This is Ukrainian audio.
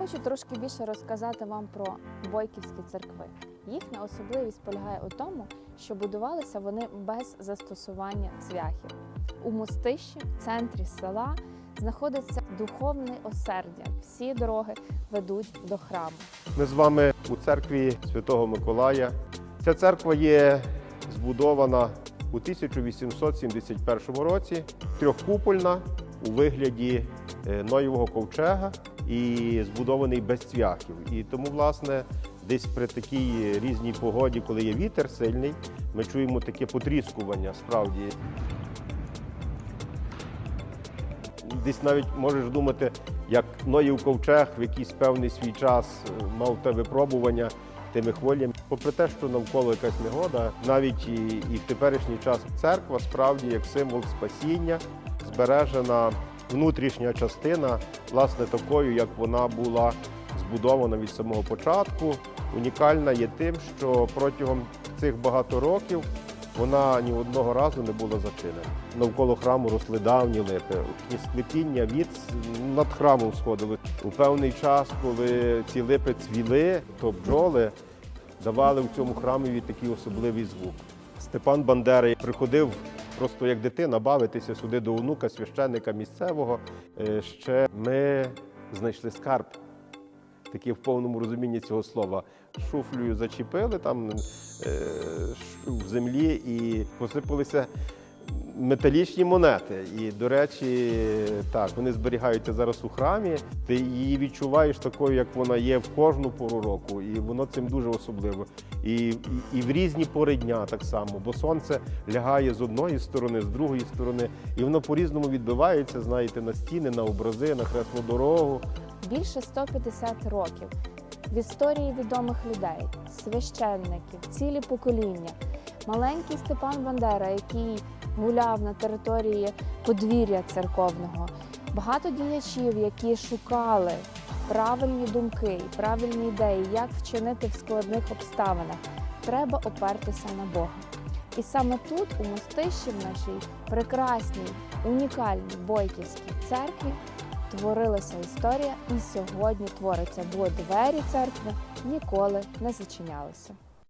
Хочу трошки більше розказати вам про бойківські церкви. Їхня особливість полягає у тому, що будувалися вони без застосування цвяхів. У Мостищі, в центрі села, знаходиться духовне осердя. Всі дороги ведуть до храму. Ми з вами у церкві Святого Миколая. Ця церква є збудована у 1871 році, трьохкупольна у вигляді е, Ноєвого ковчега і збудований без цвяхів. І тому, власне, десь при такій різній погоді, коли є вітер сильний, ми чуємо таке потріскування справді. Десь навіть можеш думати, як Ноїв ковчег в якийсь певний свій час е, мав те випробування тими хвилями. Попри те, що навколо якась негода, навіть і, і в теперішній час церква справді як символ спасіння, збережена внутрішня частина, власне, такою, як вона була збудована від самого початку. Унікальна є тим, що протягом цих багато років вона ні одного разу не була зачинена. Навколо храму росли давні липи. І сплетіння від над храмом сходили. У певний час, коли ці липи цвіли, то бджоли давали в цьому храмові такий особливий звук. Степан Бандера приходив просто як дитина бавитися сюди до онука священника місцевого. Е, Ще ми знайшли скарб такий в повному розумінні цього слова. Шуфлюю зачепили там е, в землі і посипалися металічні монети. І, до речі, так, вони зберігаються зараз у храмі. Ти її відчуваєш такою, як вона є в кожну пору року, і воно цим дуже особливо. І, і, і в різні пори дня так само, бо сонце лягає з одної сторони, з другої сторони, і воно по-різному відбивається, знаєте, на стіни, на образи, на хресну дорогу. Більше 150 років в історії відомих людей, священників, цілі покоління. Маленький Степан Бандера, який гуляв на території подвір'я церковного, багато діячів, які шукали правильні думки правильні ідеї, як вчинити в складних обставинах. Треба опертися на Бога. І саме тут, у Мостищі, в нашій прекрасній, унікальній Бойківській церкві, творилася історія і сьогодні твориться, бо двері церкви ніколи не зачинялися.